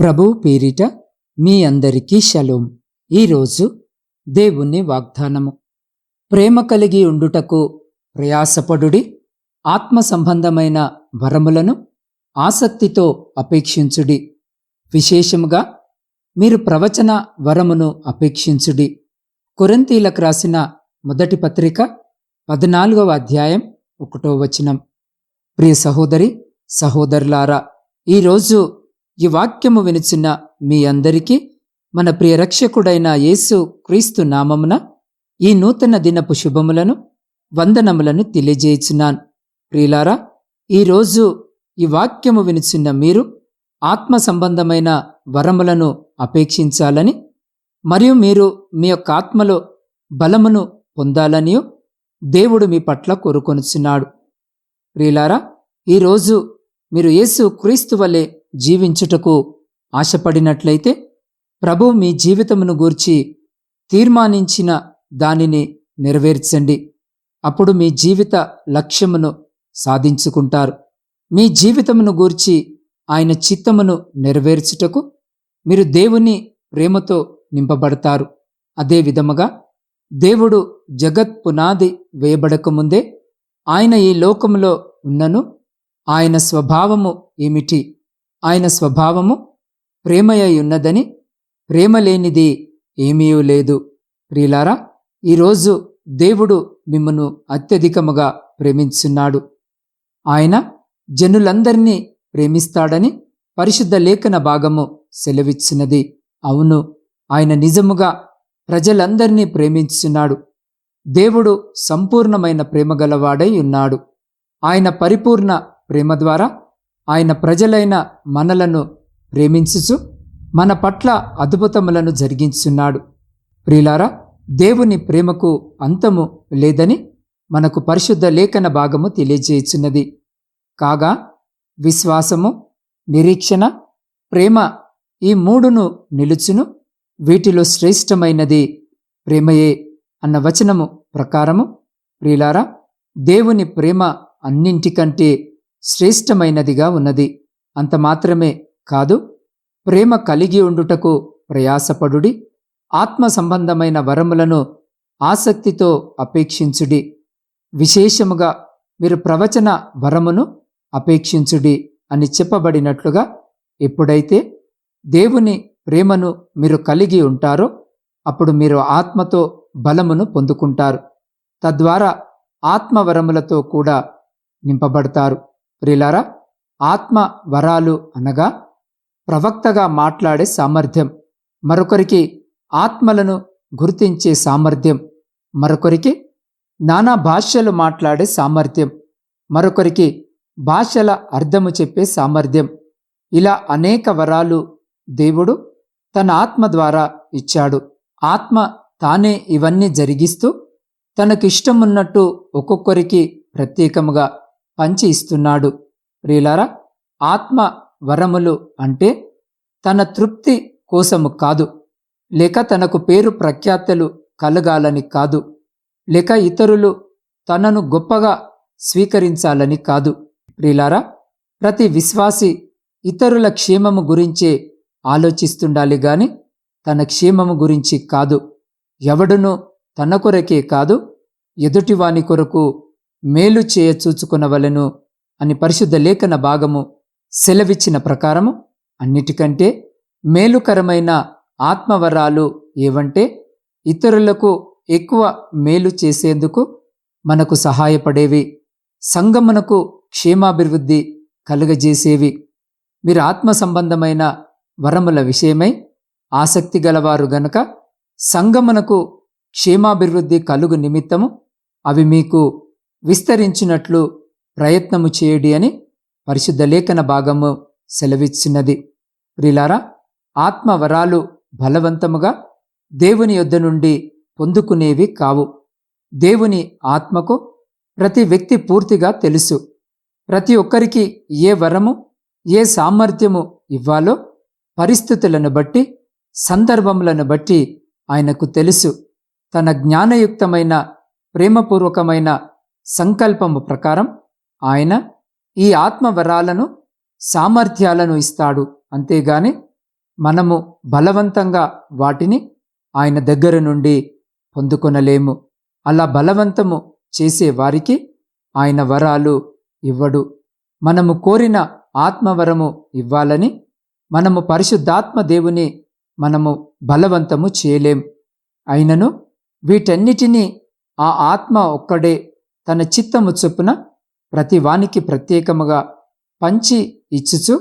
ప్రభు పేరిట మీ అందరికీ షలోం. ఈరోజు దేవుని వాగ్దానము. ప్రేమ కలిగి ఉండుటకు ప్రయాసపడుడి ఆత్మ సంబంధమైన వరములను ఆసక్తితో అపేక్షించుడి. విశేషముగా మీరు ప్రవచన వరమును అపేక్షించుడి. కొరంతీలకు రాసిన మొదటి పత్రిక పద్నాలుగవ అధ్యాయం ఒకటో వచనం. ప్రియ సహోదరి సహోదరులారా ఈరోజు ఈ వాక్యము వినుచున్న మీ అందరికీ మన ప్రియరక్షకుడైన యేసు క్రీస్తు నామమున ఈ నూతన దినపు శుభములను వందనములను తెలియజేయుచున్నాను. ప్రియులారా ఈరోజు ఈ వాక్యము వినిచిన మీరు ఆత్మ సంబంధమైన వరములను అపేక్షించాలని మరియు మీరు మీ యొక్క ఆత్మలో బలమును పొందాలనియో దేవుడు మీ పట్ల కోరుకొనుచున్నాడు. ప్రియులారా ఈరోజు మీరు యేసు క్రీస్తు వలె జీవించుటకు ఆశపడినట్లయితే ప్రభు మీ జీవితమును గూర్చి తీర్మానించిన దానిని నెరవేర్చండి. అప్పుడు మీ జీవిత లక్ష్యమును సాధించుకుంటారు. మీ జీవితమును గూర్చి ఆయన చిత్తమును నెరవేర్చుటకు మీరు దేవుని ప్రేమతో నింపబడతారు. అదే విధముగా దేవుడు జగత్ పునాది వేయబడకముందే ఆయన ఈ లోకములో ఉన్నను ఆయన స్వభావము ఏమిటి? ఆయన స్వభావము ప్రేమయై ఉన్నదని ప్రేమ లేనిది ఏమీ లేదు. ప్రియులారా ఈరోజు దేవుడు మిమ్మను అత్యధికముగా ప్రేమించున్నాడు. ఆయన జనులందరినీ ప్రేమిస్తాడని పరిశుద్ధ లేఖన భాగము సెలవిచ్చినది. అవును ఆయన నిజముగా ప్రజలందరినీ ప్రేమించున్నాడు. దేవుడు సంపూర్ణమైన ప్రేమ గలవాడై ఉన్నాడు. ఆయన పరిపూర్ణ ప్రేమ ద్వారా ఆయన ప్రజలైన మనలను ప్రేమించుచు మన పట్ల అద్భుతములను జరిగించున్నాడు ప్రియులారా దేవుని ప్రేమకు అంతము లేదని మనకు పరిశుద్ధ లేఖన భాగము తెలియజేయుచున్నది. కాగా విశ్వాసము నిరీక్షణ ప్రేమ ఈ మూడును నిలుచును వీటిలో శ్రేష్టమైనది ప్రేమయే అన్న వచనము ప్రకారము. ప్రియులారా దేవుని ప్రేమ అన్నింటికంటే శ్రేష్టమైనదిగా ఉన్నది. అంత మాత్రమే కాదు ప్రేమ కలిగి ఉండుటకు ప్రయాసపడుడి ఆత్మ సంబంధమైన వరములను ఆసక్తితో అపేక్షించుడి. విశేషముగా మీరు ప్రవచన వరమును అపేక్షించుడి అని చెప్పబడినట్లుగా ఎప్పుడైతే దేవుని ప్రేమను మీరు కలిగి ఉంటారో అప్పుడు మీరు ఆత్మతో బలమును పొందుకుంటారు. తద్వారా ఆత్మవరములతో కూడా నింపబడతారు. ప్రిలారా ఆత్మ వరాలు అనగా ప్రవక్తగా మాట్లాడే సామర్థ్యం. మరొకరికి ఆత్మలను గుర్తించే సామర్థ్యం. మరొకరికి నానా భాషలు మాట్లాడే సామర్థ్యం. మరొకరికి భాషల అర్థము చెప్పే సామర్థ్యం. ఇలా అనేక వరాలు దేవుడు తన ఆత్మ ద్వారా ఇచ్చాడు. ఆత్మ తానే ఇవన్నీ జరిగిస్తూ తనకిష్టమున్నట్టు ఒక్కొక్కరికి ప్రత్యేకముగా పంచి ఇస్తున్నాడు. ప్రియులారా ఆత్మ వరములు అంటే తన తృప్తి కోసము కాదు. లేక తనకు పేరు ప్రఖ్యాతలు కలగాలని కాదు. లేక ఇతరులు తనను గొప్పగా స్వీకరించాలని కాదు. ప్రియులారా ప్రతి విశ్వాసి ఇతరుల క్షేమము గురించే ఆలోచిస్తుండాలి గాని తన క్షేమము గురించి కాదు. ఎవడును తన కొరకే కాదు. ఎదుటివాని కొరకు మేలు చేయ చూచుకునవలను అని పరిశుద్ధ లేఖన భాగము సెలవిచ్చిన ప్రకారము అన్నిటికంటే మేలుకరమైన ఆత్మవరాలు ఏవంటే ఇతరులకు ఎక్కువ మేలు చేసేందుకు మనకు సహాయపడేవి సంగమునకు క్షేమాభివృద్ధి కలుగజేసేవి. మీరు ఆత్మ సంబంధమైన వరముల విషయమై ఆసక్తి గలవారు గనుక సంగమునకు క్షేమాభివృద్ధి కలుగు నిమిత్తము అవి మీకు విస్తరించినట్లు ప్రయత్నము చేయడి అని పరిశుద్ధ లేఖన భాగము సెలవిచ్చినది. ప్రిలారా ఆత్మవరాలు బలవంతముగా దేవుని యొద్ద నుండి పొందుకునేవి కావు. దేవుని ఆత్మకు ప్రతి వ్యక్తి పూర్తిగా తెలుసు. ప్రతి ఒక్కరికి ఏ వరము ఏ సామర్థ్యము ఇవ్వాలో పరిస్థితులను బట్టి సందర్భములను బట్టి ఆయనకు తెలుసు. తన జ్ఞానయుక్తమైన ప్రేమపూర్వకమైన సంకల్పము ప్రకారం ఆయన ఈ ఆత్మవరాలను సామర్థ్యాలను ఇస్తాడు. అంతేగాని మనము బలవంతంగా వాటిని ఆయన దగ్గర నుండి పొందుకొనలేము. అలా బలవంతము చేసే వారికి ఆయన వరాలు ఇవ్వడు. మనము కోరిన ఆత్మవరము ఇవ్వాలని మనము పరిశుద్ధాత్మ దేవుని మనము బలవంతము చేయలేం. అయినను వీటన్నిటినీ ఆ ఆత్మ ఒక్కడే తన చిత్తము చొప్పున ప్రతి వానికి ప్రత్యేకముగా పంచి ఇచ్చుచు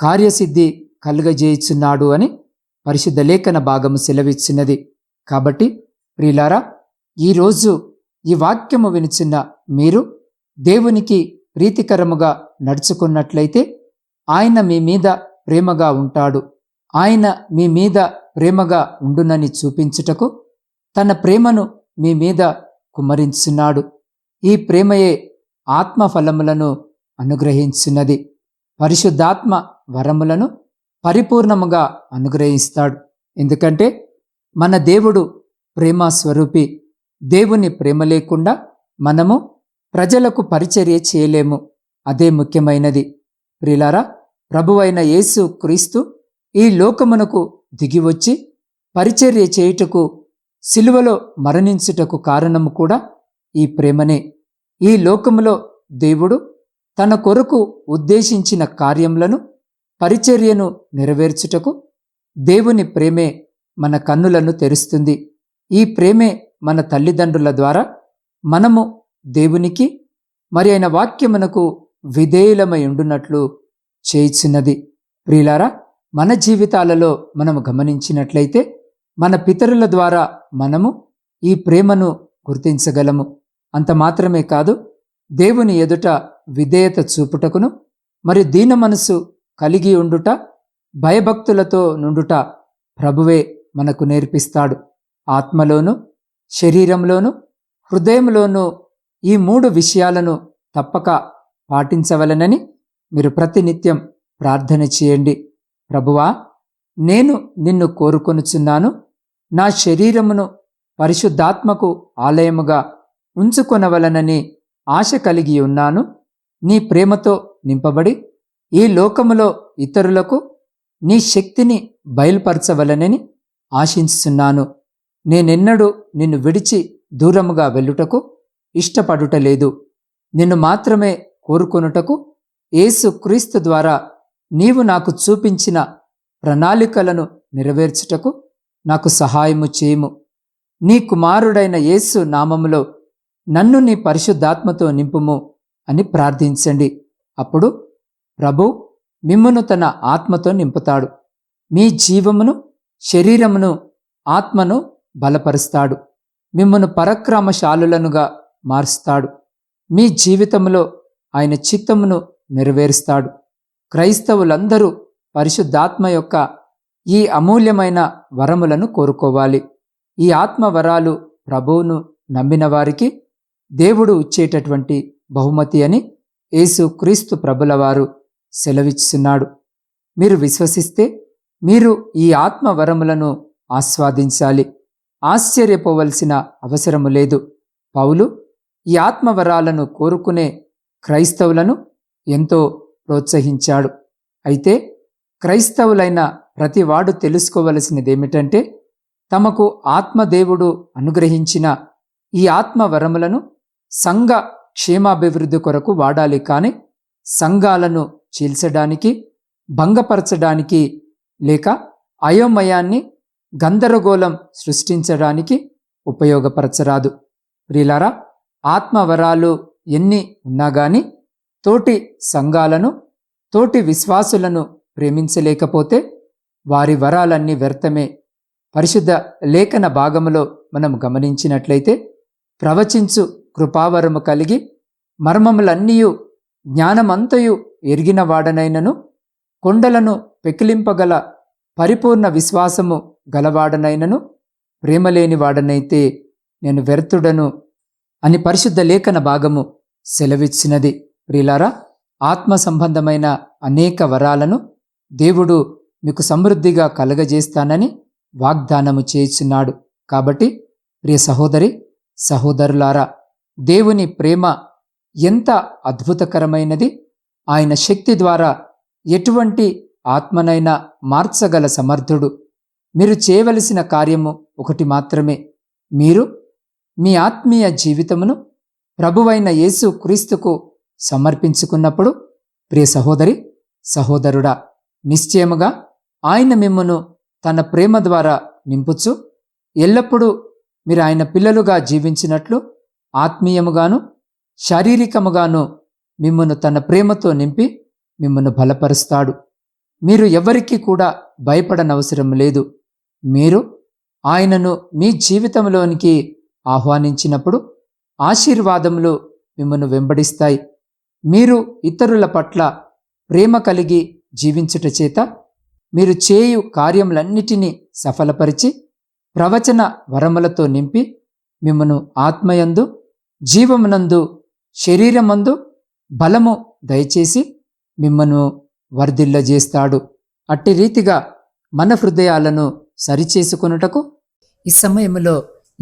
కార్యసిద్ధి కలుగజేయుచున్నాడు అని పరిశుద్ధ లేఖన భాగము సెలవిచ్చినది. కాబట్టి ప్రియులారా ఈరోజు ఈ వాక్యము వినిచిన్న మీరు దేవునికి ప్రీతికరముగా నడుచుకున్నట్లయితే ఆయన మీ మీద ప్రేమగా ఉంటాడు. ఆయన మీ మీద ప్రేమగా ఉండునని చూపించుటకు తన ప్రేమను మీ మీద కుమ్మరించున్నాడు ఈ ప్రేమయే ఆత్మ ఫలములను అనుగ్రహించున్నది పరిశుద్ధాత్మ వరములను పరిపూర్ణముగా అనుగ్రహిస్తాడు. ఎందుకంటే మన దేవుడు ప్రేమ స్వరూపి దేవుని ప్రేమ లేకుండా మనము ప్రజలకు పరిచర్య చేయలేము. అదే ముఖ్యమైనది. ప్రిలారా ప్రభువైన యేసు క్రీస్తు ఈ లోకమునకు దిగివచ్చి పరిచర్య చేయుటకు సిలువలో మరణించుటకు కారణము కూడా ఈ ప్రేమనే. ఈ లోకములో దేవుడు తన కొరకు ఉద్దేశించిన కార్యములను పరిచర్యను నెరవేర్చుటకు దేవుని ప్రేమే మన కన్నులను తెరుస్తుంది. ఈ ప్రేమే మన తల్లిదండ్రుల ద్వారా మనము దేవునికి మరి ఆయన వాక్యమునకు విధేయులమై ఉండునట్లు చేయిచున్నది. ప్రియులారా మన జీవితాలలో మనము గమనించినట్లయితే మన పితరుల ద్వారా మనము ఈ ప్రేమను గుర్తించగలము. అంత మాత్రమే కాదు దేవుని ఎదుట విధేయత చూపుటకును మరి దీన మనసు కలిగి ఉండుట భయభక్తులతో నుండుట ప్రభువే మనకు నేర్పిస్తాడు. ఆత్మలోను శరీరంలోను హృదయంలోనూ ఈ మూడు విషయాలను తప్పక పాటించవలనని మీరు ప్రతినిత్యం ప్రార్థన చేయండి. ప్రభువా నేను నిన్ను కోరుకొనుచున్నాను. నా శరీరమును పరిశుద్ధాత్మకు ఆలయముగా ఉంచుకొనవలనని ఆశ కలిగి ఉన్నాను. నీ ప్రేమతో నింపబడి ఈ లోకములో ఇతరులకు నీ శక్తిని బయలుపరచవలనని ఆశించుతున్నాను నేనెన్నడూ నిన్ను విడిచి దూరముగా వెళ్ళుటకు ఇష్టపడుటలేదు. నిన్ను మాత్రమే కోరుకొనుటకు యేసు క్రీస్తు ద్వారా నీవు నాకు చూపించిన ప్రణాళికలను నెరవేర్చుటకు నాకు సహాయము చేయము. నీ కుమారుడైన యేసు నామములో నన్ను నీ పరిశుద్ధాత్మతో నింపుము అని ప్రార్థించండి. అప్పుడు ప్రభు మిమ్మును తన ఆత్మతో నింపుతాడు. మీ జీవమును శరీరమును ఆత్మను బలపరుస్తాడు. మిమ్మను పరక్రమశాలులనుగా మారుస్తాడు. మీ జీవితంలో ఆయన చిత్తమును నెరవేరుస్తాడు. క్రైస్తవులందరూ పరిశుద్ధాత్మ యొక్క ఈ అమూల్యమైన వరములను కోరుకోవాలి. ఈ ఆత్మ వరాలు ప్రభువును నమ్మిన వారికి దేవుడు ఇచ్చేటటువంటి బహుమతి అని యేసు క్రీస్తు ప్రభులవారు సెలవిస్తున్నాడు మీరు విశ్వసిస్తే మీరు ఈ ఆత్మ వరములను ఆస్వాదించాలి. ఆశ్చర్యపోవలసిన అవసరము లేదు. పౌలు ఈ ఆత్మవరాలను కోరుకునే క్రైస్తవులను ఎంతో ప్రోత్సహించాడు. అయితే క్రైస్తవులైన ప్రతివాడు తెలుసుకోవలసినదేమిటంటే తమకు ఆత్మదేవుడు అనుగ్రహించిన ఈ ఆత్మవరములను సంఘ క్షేమాభివృద్ధి కొరకు వాడాలి కానీ సంఘాలను చీల్చడానికి భంగపరచడానికి లేక అయోమయాన్ని గందరగోళం సృష్టించడానికి ఉపయోగపరచరాదు. ప్రిలారా ఆత్మవరాలు ఎన్ని ఉన్నా గాని తోటి సంఘాలను తోటి విశ్వాసులను ప్రేమించలేకపోతే వారి వరాలన్నీ వ్యర్థమే. పరిశుద్ధ లేఖన భాగములో మనం గమనించినట్లయితే ప్రవచించు కృపావరము కలిగి మర్మములన్నీయు జ్ఞానమంతయు ఎరిగిన వాడనైనను కొండలను పెకిలింపగల పరిపూర్ణ విశ్వాసము గలవాడనైనను ప్రేమలేని వాడనైతే నేను వ్యర్థుడను అని పరిశుద్ధ లేఖన భాగము సెలవిచ్చినది. ప్రియులారా ఆత్మ సంబంధమైన అనేక వరాలను దేవుడు మీకు సమృద్ధిగా కలగజేస్తానని వాగ్దానము చేయుచున్నాడు. కాబట్టి ప్రియ సహోదరి సహోదరులారా దేవుని ప్రేమ ఎంత అద్భుతకరమైనది. ఆయన శక్తి ద్వారా ఎటువంటి ఆత్మనైనా మార్చగల సమర్థుడు. మీరు చేయవలసిన కార్యము ఒకటి మాత్రమే. మీరు మీ ఆత్మీయ జీవితమును ప్రభువైన యేసు క్రీస్తుకు సమర్పించుకున్నప్పుడు ప్రియ సహోదరి సహోదరుడా నిశ్చయముగా ఆయన మిమ్మను తన ప్రేమ ద్వారా నింపుచు ఎల్లప్పుడూ మీరు ఆయన పిల్లలుగా జీవించినట్లు ఆత్మీయముగాను శారీరకముగాను మిమ్మను తన ప్రేమతో నింపి మిమ్మను బలపరుస్తాడు. మీరు ఎవరికీ కూడా భయపడనవసరం లేదు. మీరు ఆయనను మీ జీవితంలోనికి ఆహ్వానించినప్పుడు ఆశీర్వాదములు మిమ్మను వెంబడిస్తాయి. మీరు ఇతరుల పట్ల ప్రేమ కలిగి జీవించుట చేత మీరు చేయు కార్యములన్నిటినీ సఫలపరిచి ప్రవచన వరములతో నింపి మిమ్మను ఆత్మయందు జీవమునందు శరీరమందు బలము దయచేసి మిమ్మను వర్ధిల్లజేస్తాడు. అట్టి రీతిగా మన హృదయాలను సరిచేసుకొనుటకు ఈ సమయంలో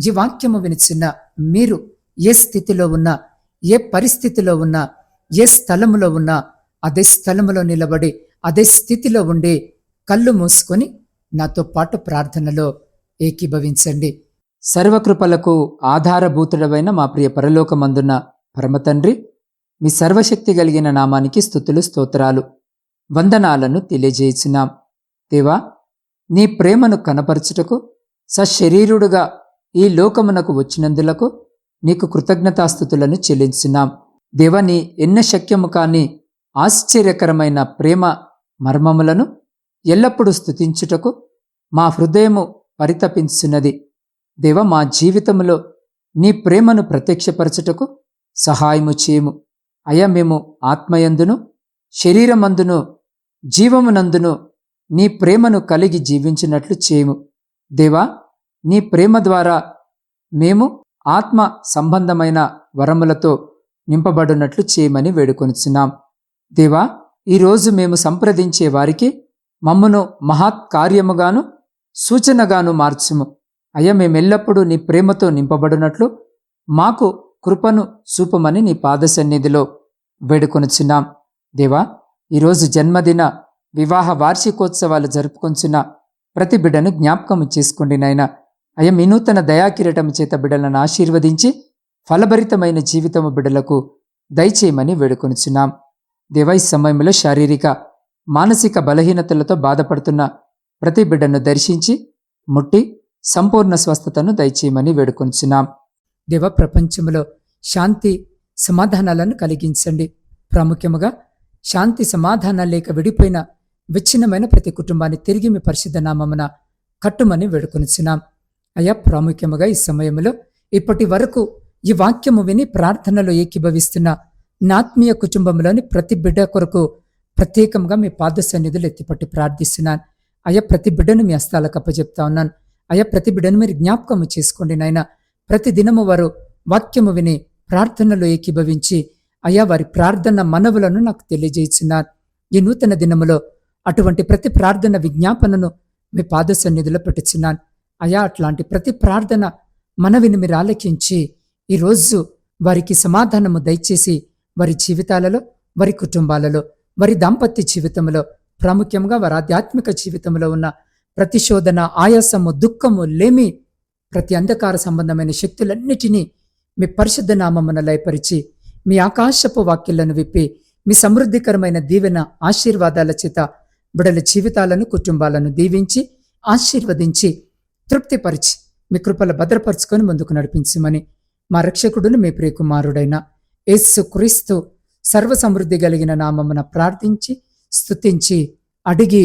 ఈ వాక్యము వినిచిన మీరు ఏ స్థితిలో ఉన్నా ఏ పరిస్థితిలో ఉన్నా ఏ స్థలములో ఉన్నా అదే స్థలములో నిలబడి అదే స్థితిలో ఉండి కళ్ళు మూసుకొని నాతో పాటు ప్రార్థనలో ఏకీభవించండి. సర్వకృపలకు ఆధారభూతుడవైన మా ప్రియ పరలోకమందున్న పరమతండ్రి మీ సర్వశక్తి కలిగిన నామానికి స్థుతులు స్తోత్రాలు వందనాలను తెలియజేసినాం దేవా నీ ప్రేమను కనపరచుటకు సశరీరుడుగా ఈ లోకమునకు వచ్చినందులకు నీకు కృతజ్ఞతాస్థుతులను చెల్లించున్నాం. దేవ నీ ఎన్న శక్యము కాని ఆశ్చర్యకరమైన ప్రేమ మర్మములను ఎల్లప్పుడూ స్థుతించుటకు మా హృదయము పరితపించున్నది. దేవ మా జీవితములో నీ ప్రేమను ప్రత్యక్షపరచుటకు సహాయము చేయము. అయ్యా మేము ఆత్మయందును శరీరమందును జీవమునందును నీ ప్రేమను కలిగి జీవించినట్లు చేయము. దేవా నీ ప్రేమ ద్వారా మేము ఆత్మ సంబంధమైన వరములతో నింపబడినట్లు చేయమని వేడుకొనిచున్నాం. దేవా ఈరోజు మేము సంప్రదించే వారికి మమ్మను మహత్ కార్యముగాను సూచనగాను మార్చుము. అయ్యా మేమెల్లప్పుడూ నీ ప్రేమతో నింపబడినట్లు మాకు కృపను చూపమని నీ పాద సన్నిధిలో వేడుకొనుచున్నాం దేవా ఈరోజు జన్మదిన వివాహ వార్షికోత్సవాలు జరుపుకొంచున్న ప్రతి బిడ్డను జ్ఞాపకము చేసుకోండి నాయన. అయ్యా మీ నూతన దయాకిరటము చేత బిడ్డలను ఆశీర్వదించి ఫలభరితమైన జీవితము బిడ్డలకు దయచేయమని వేడుకొనుచున్నాం దేవా ఈ సమయంలో శారీరక మానసిక బలహీనతలతో బాధపడుతున్న ప్రతి బిడ్డను దర్శించి ముట్టి సంపూర్ణ స్వస్థతను దయచేయమని వేడుకొంచున్నాం. దేవ ప్రపంచంలో శాంతి సమాధానాలను కలిగించండి. ప్రాముఖ్యముగా శాంతి సమాధానాలు లేక విడిపోయిన విచ్ఛిన్నమైన ప్రతి కుటుంబాన్ని తిరిగి మీ పరిశుద్ధ నామమున కట్టుమని వేడుకొనిచున్నాం అయ్యా ప్రాముఖ్యముగా ఈ సమయంలో ఇప్పటి వరకు ఈ వాక్యము విని ప్రార్థనలో ఏకీభవిస్తున్న నాత్మీయ కుటుంబంలోని ప్రతి బిడ్డ కొరకు ప్రత్యేకంగా మీ పాద సన్నిధులు ఎత్తిపట్టి ప్రార్థిస్తున్నాను. అయ్యా ప్రతి బిడ్డను మీ హస్తాలకు అప్పచెప్తా ఉన్నాను. అయ్యా ప్రతి బిడ్డను మీరు జ్ఞాపకము చేసుకోండి నాయన. ప్రతి దినము వారు వాక్యము విని ప్రార్థనలో ఏకీభవించి అయ్యా వారి ప్రార్థన మనవులను నాకు తెలియజేస్తున్నారు ఈ నూతన దినములో అటువంటి ప్రతి ప్రార్థన విజ్ఞాపనను మీ పాద సన్నిధిలో పెట్టుచున్నాను. అయా అట్లాంటి ప్రతి ప్రార్థన మనవిని మీరు ఆలకించి ఈరోజు వారికి సమాధానము దయచేసి వారి జీవితాలలో వారి కుటుంబాలలో వారి దాంపత్య జీవితంలో ప్రాముఖ్యంగా వారి ఆధ్యాత్మిక జీవితంలో ఉన్న ప్రతిశోధన ఆయాసము దుఃఖము లేమి ప్రతి అంధకార సంబంధమైన శక్తులన్నిటినీ మీ పరిశుద్ధ నామమున లయపరిచి మీ ఆకాశపు వాక్యలను విప్పి మీ సమృద్ధికరమైన దీవెన ఆశీర్వాదాల చేత బిడల జీవితాలను కుటుంబాలను దీవించి ఆశీర్వదించి తృప్తిపరిచి మీ కృపల భద్రపరుచుకొని ముందుకు నడిపించమని మా రక్షకుడును మీ ప్రియకుమారుడైన యేసు క్రీస్తు సర్వసమృద్ధి కలిగిన నామమున ప్రార్థించి స్తుతించి అడిగి